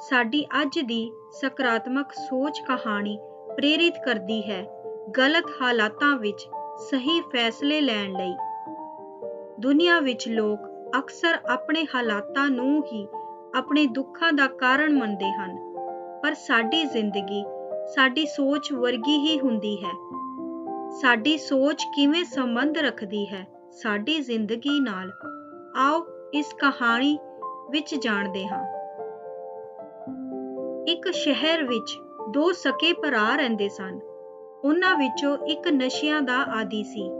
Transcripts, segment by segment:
ਸਾਡੀ ਅੱਜ ਦੀ ਸਕਾਰਾਤਮਕ ਸੋਚ ਕਹਾਣੀ ਪ੍ਰੇਰਿਤ ਕਰਦੀ ਹੈ ਗਲਤ ਹਾਲਾਤਾਂ ਵਿੱਚ ਸਹੀ ਫੈਸਲੇ ਲੈਣ ਲਈ। ਦੁਨੀਆ ਵਿੱਚ ਲੋਕ ਅਕਸਰ ਆਪਣੇ ਹਾਲਾਤਾਂ ਨੂੰ ਹੀ ਆਪਣੇ ਦੁੱਖਾਂ ਦਾ ਕਾਰਨ ਮੰਨਦੇ ਹਨ, ਪਰ ਸਾਡੀ ਜ਼ਿੰਦਗੀ ਸਾਡੀ ਸੋਚ ਵਰਗੀ ਹੀ ਹੁੰਦੀ ਹੈ। ਸਾਡੀ ਸੋਚ ਕਿਵੇਂ ਸੰਬੰਧ ਰੱਖਦੀ ਹੈ ਸਾਡੀ ਜ਼ਿੰਦਗੀ ਨਾਲ? ਆਓ ਇਸ ਕਹਾਣੀ ਵਿੱਚ ਜਾਣਦੇ ਹਾਂ। ਇੱਕ ਸ਼ਹਿਰ ਵਿੱਚ ਦੋ ਸਕੇ ਭਰਾ ਰਹਿੰਦੇ ਸਨ। ਉਹਨਾਂ ਵਿੱਚੋਂ ਇੱਕ ਨਸ਼ਿਆਂ ਦਾ ਆਦੀ ਸੀ।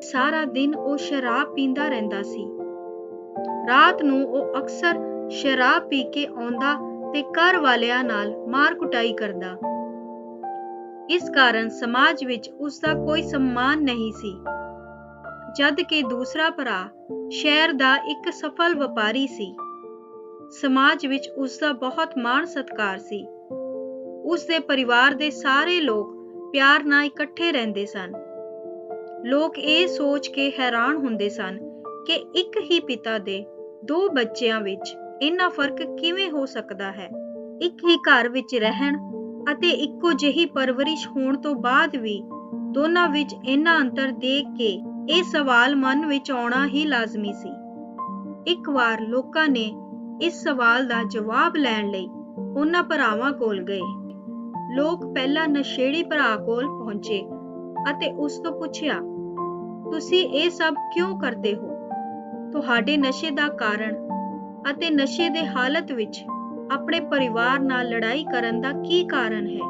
ਸਾਰਾ ਦਿਨ ਉਹ ਸ਼ਰਾਬ ਪੀਂਦਾ ਰਹਿੰਦਾ ਸੀ। ਰਾਤ ਨੂੰ ਉਹ ਅਕਸਰ ਸ਼ਰਾਬ ਪੀ ਕੇ ਆਉਂਦਾ ਤੇ ਘਰ ਵਾਲਿਆਂ ਨਾਲ ਮਾਰ ਕੁਟਾਈ ਕਰਦਾ। ਇਸ ਕਾਰਨ ਸਮਾਜ ਵਿੱਚ ਉਸ ਦਾ ਕੋਈ ਸਨਮਾਨ ਨਹੀਂ ਸੀ। ਜਦ ਕਿ ਦੂਸਰਾ ਭਰਾ ਸ਼ਹਿਰ ਦਾ ਇੱਕ ਸਫਲ ਵਪਾਰੀ ਸੀ। ਸਮਾਜ ਵਿੱਚ ਉਸ ਦਾ ਬਹੁਤ ਮਾਣ ਸਤਕਾਰ ਸੀ। ਉਸ ਦੇ ਪਰਿਵਾਰ ਦੇ ਸਾਰੇ ਲੋਕ ਪਿਆਰ ਨਾਲ ਇਕੱਠੇ ਰਹਿੰਦੇ ਸਨ। ਲੋਕ ਇਹ ਸੋਚ ਕੇ ਹੈਰਾਨ ਹੁੰਦੇ ਸਨ ਕਿ ਇੱਕ ਹੀ ਪਿਤਾ ਦੇ ਦੋ ਬੱਚਿਆਂ ਵਿੱਚ ਇੰਨਾ ਫ਼ਰਕ ਕਿਵੇਂ ਹੋ ਸਕਦਾ ਹੈ। ਇੱਕ ਹੀ ਘਰ ਵਿੱਚ ਰਹਿਣ ਅਤੇ ਇੱਕੋ ਜਿਹੀ ਪਰਵਰਿਸ਼ ਹੋਣ ਤੋਂ ਬਾਅਦ ਵੀ ਦੋਨਾਂ ਵਿੱਚ ਇੰਨਾ ਅੰਤਰ ਦੇਖ ਕੇ ਇਹ ਸਵਾਲ ਮਨ ਵਿੱਚ ਆਉਣਾ ਹੀ ਲਾਜ਼ਮੀ ਸੀ। ਇੱਕ ਵਾਰ ਲੋਕਾਂ ਨੇ ਇਸ ਸਵਾਲ ਦਾ ਜਵਾਬ ਲੈਣ ਲਈ ਉਹਨਾਂ ਭਰਾਵਾਂ ਕੋਲ ਗਏ। ਲੋਕ ਪਹਿਲਾਂ ਨਸ਼ੇੜੀ ਭਰਾ ਕੋਲ ਪਹੁੰਚੇ ਅਤੇ ਉਸ ਤੋਂ ਪੁੱਛਿਆ, ਤੁਸੀਂ ਇਹ ਸਭ ਕਿਉਂ ਕਰਦੇ ਹੋ? ਤੁਹਾਡੇ ਨਸ਼ੇ ਦਾ ਕਾਰਨ ਅਤੇ ਨਸ਼ੇ ਦੇ ਹਾਲਤ ਵਿੱਚ ਆਪਣੇ ਪਰਿਵਾਰ ਨਾਲ ਲੜਾਈ ਕਰਨ ਦਾ ਕੀ ਕਾਰਨ ਹੈ?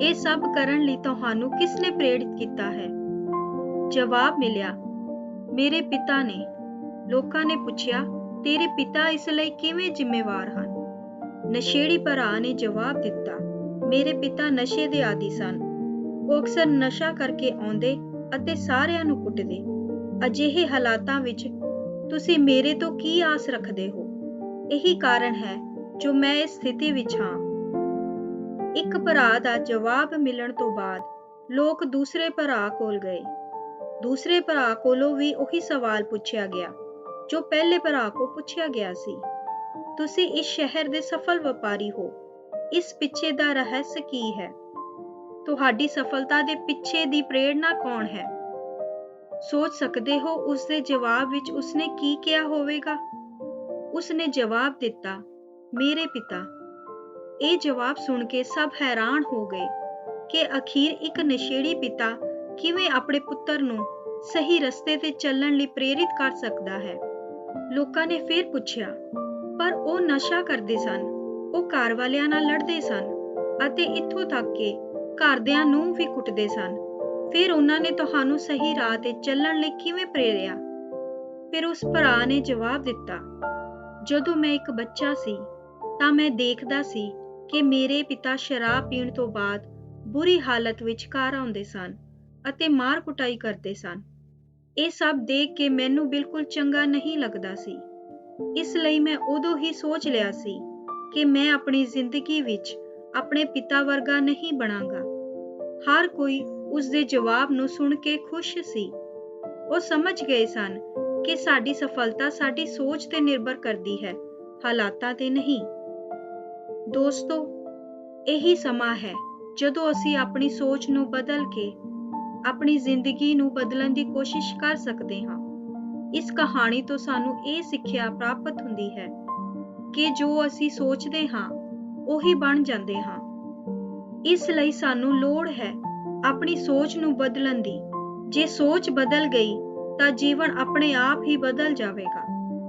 ਇਹ ਸਭ ਕਰਨ ਲਈ ਤੁਹਾਨੂੰ ਕਿਸ ਨੇ ਪ੍ਰੇਰਿਤ ਕੀਤਾ ਹੈ? ਜਵਾਬ ਮਿਲਿਆ, ਮੇਰੇ ਪਿਤਾ ਨੇ। ਲੋਕਾਂ ਨੇ ਪੁੱਛਿਆ ਤੇਰੇ ਪਿਤਾ ਇਸ ਲਈ ਕਿਵੇਂ ਜ਼ਿੰਮੇਵਾਰ ਹਨ? ਨਸ਼ੇੜੀ ਭਰਾ ਨੇ ਜਵਾਬ ਦਿੱਤਾ, ਮੇਰੇ ਪਿਤਾ ਨਸ਼ੇ ਦੇ ਆਦੀ ਸਨ। ਉਹ ਅਕਸਰ ਨਸ਼ਾ ਕਰਕੇ ਆਉਂਦੇ ਅਤੇ ਸਾਰਿਆਂ ਨੂੰ ਕੁੱਟਦੇ। ਅਜਿਹੇ ਹਾਲਾਤਾਂ ਵਿੱਚ ਤੁਸੀਂ ਮੇਰੇ ਤੋਂ ਕੀ ਆਸ ਰੱਖਦੇ ਹੋ? ਇਹੀ ਕਾਰਨ ਹੈ ਜੋ ਮੈਂ ਇਸ ਸਥਿਤੀ ਵਿੱਚ ਹਾਂ। ਇੱਕ ਭਰਾ ਦਾ ਜਵਾਬ ਮਿਲਣ ਤੋਂ ਬਾਅਦ ਲੋਕ ਦੂਸਰੇ ਭਰਾ ਕੋਲ ਗਏ। ਦੂਸਰੇ ਭਰਾ ਕੋਲੋਂ ਵੀ ਉਹੀ ਸਵਾਲ ਪੁੱਛਿਆ ਗਿਆ ਜੋ ਪਹਿਲੇ ਭਰਾ ਕੋ ਪੁੱਛਿਆ ਗਿਆ ਸੀ, ਤੁਸੀਂ ਇਸ ਸ਼ਹਿਰ ਦੇ ਸਫਲ ਵਪਾਰੀ ਹੋ। ਇਸ ਪਿੱਛੇ ਦਾ ਰਹੱਸ ਕੀ ਹੈ? ਤੁਹਾਡੀ ਸਫਲਤਾ ਦੇ ਪਿੱਛੇ ਦੀ ਪ੍ਰੇਰਣਾ ਕੌਣ ਹੈ? ਸੋਚ ਸਕਦੇ ਹੋ ਉਸ ਦੇ ਜਵਾਬ ਵਿੱਚ ਉਸਨੇ ਕੀ ਕਿਹਾ ਹੋਵੇਗਾ? ਉਸਨੇ ਜਵਾਬ ਦਿੱਤਾ, ਮੇਰੇ ਪਿਤਾ, ਇਹ ਜਵਾਬ ਸੁਣ ਕੇ ਸਭ ਹੈਰਾਨ ਹੋ ਗਏ ਕਿ ਅਖੀਰ ਇੱਕ ਨਸ਼ੇੜੀ ਪਿਤਾ ਕਿਵੇਂ ਆਪਣੇ ਪੁੱਤਰ ਨੂੰ ਸਹੀ ਰਸਤੇ ਤੇ ਚੱਲਣ ਲਈ ਪ੍ਰੇਰਿਤ ਕਰ ਸਕਦਾ ਹੈ। ਲੋਕਾਂ ਨੇ ਫਿਰ ਪੁੱਛਿਆ, ਪਰ ਉਹ ਨਸ਼ਾ ਕਰਦੇ ਸਨ, ਉਹ ਘਰ ਵਾਲਿਆਂ ਨਾਲ ਲੜਦੇ ਸਨ ਅਤੇ ਇੱਥੋਂ ਤੱਕ ਕਿ ਘਰਦਿਆਂ ਨੂੰ ਵੀ ਕੁੱਟਦੇ ਸਨ। ਫਿਰ ਉਹਨਾਂ ਨੇ ਤੁਹਾਨੂੰ ਸਹੀ ਰਾਹ ਤੇ ਚੱਲਣ ਲਈ ਕਿਵੇਂ ਪ੍ਰੇਰਿਆ? ਫਿਰ ਉਸ ਭਰਾ ਨੇ ਜਵਾਬ ਦਿੱਤਾ, ਜਦੋਂ ਮੈਂ ਇੱਕ ਬੱਚਾ ਸੀ, ਤਾਂ ਮੈਂ ਦੇਖਦਾ ਸੀ ਕਿ ਮੇਰੇ ਪਿਤਾ ਸ਼ਰਾਬ ਪੀਣ ਤੋਂ ਬਾਅਦ ਬੁਰੀ ਹਾਲਤ ਵਿੱਚ ਘਰ ਆਉਂਦੇ ਸਨ ਅਤੇ ਮਾਰ ਕੁਟਾਈ ਕਰਦੇ ਸਨ। ਇਹ ਸਭ ਦੇਖ ਕੇ ਮੈਨੂੰ ਬਿਲਕੁਲ ਚੰਗਾ ਨਹੀਂ ਲੱਗਦਾ ਸੀ। ਇਸ ਲਈ ਮੈਂ ਉਦੋਂ ਹੀ ਸੋਚ ਲਿਆ ਸੀ ਕਿ ਮੈਂ ਆਪਣੀ ਜ਼ਿੰਦਗੀ ਵਿੱਚ ਆਪਣੇ ਪਿਤਾ ਵਰਗਾ ਨਹੀਂ ਬਣਾਂਗਾ। ਹਰ ਕੋਈ ਉਸ ਦੇ ਜਵਾਬ ਨੂੰ ਸੁਣ ਕੇ ਖੁਸ਼ ਸੀ। ਉਹ ਸਮਝ ਗਏ ਸਨ ਕਿ ਸਾਡੀ ਸਫਲਤਾ ਸਾਡੀ ਸੋਚ ਤੇ ਨਿਰਭਰ ਕਰਦੀ ਹੈ, ਹਾਲਾਤਾਂ ਤੇ ਨਹੀਂ। ਦੋਸਤੋ, ਇਹੀ ਸਮਾਂ ਹੈ ਜਦੋਂ ਅਸੀਂ ਆਪਣੀ ਸੋਚ ਨੂੰ ਬਦਲ ਕੇ ਆਪਣੀ ਜ਼ਿੰਦਗੀ ਨੂੰ ਬਦਲਣ ਦੀ ਕੋਸ਼ਿਸ਼ ਕਰ ਸਕਦੇ ਹਾਂ। ਇਸ ਕਹਾਣੀ ਤੋਂ ਸਾਨੂੰ ਇਹ ਸਿੱਖਿਆ ਪ੍ਰਾਪਤ ਹੁੰਦੀ ਹੈ ਕਿ ਜੋ ਅਸੀਂ ਸੋਚਦੇ ਹਾਂ, ਉਹੀ ਬਣ ਜਾਂਦੇ ਹਾਂ। ਇਸ ਲਈ ਸਾਨੂੰ ਲੋੜ ਹੈ ਆਪਣੀ ਸੋਚ ਨੂੰ ਬਦਲਣ ਦੀ। ਜੇ ਸੋਚ ਬਦਲ ਗਈ, ਤਾਂ ਜੀਵਨ ਆਪਣੇ ਆਪ ਹੀ ਬਦਲ ਜਾਵੇਗਾ।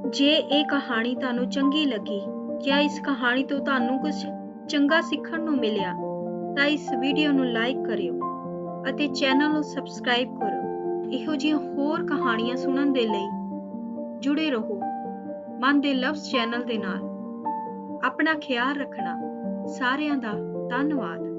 ਜੇ ਇਹ ਕਹਾਣੀ ਤੁਹਾਨੂੰ ਚੰਗੀ ਲੱਗੀ ਜਾਂ ਇਸ ਕਹਾਣੀ ਤੋਂ ਤੁਹਾਨੂੰ ਕੁਝ ਚੰਗਾ ਸਿੱਖਣ ਨੂੰ ਮਿਲਿਆ, ਤਾਂ ਇਸ ਵੀਡੀਓ ਨੂੰ ਲਾਈਕ ਕਰਿਓ। ਅਤੇ ਚੈਨਲ ਨੂੰ ਸਬਸਕ੍ਰਾਈਬ ਕਰੋ। ਇਹੋ ਜਿਹੀਆਂ ਹੋਰ ਕਹਾਣੀਆਂ ਸੁਣਨ ਦੇ ਲਈ ਜੁੜੇ ਰਹੋ ਮਨ ਦੇ ਲਫ਼ਜ਼ ਚੈਨਲ ਦੇ ਨਾਲ। ਆਪਣਾ ਖਿਆਲ ਰੱਖਣਾ ਸਾਰਿਆਂ ਦਾ ਧੰਨਵਾਦ।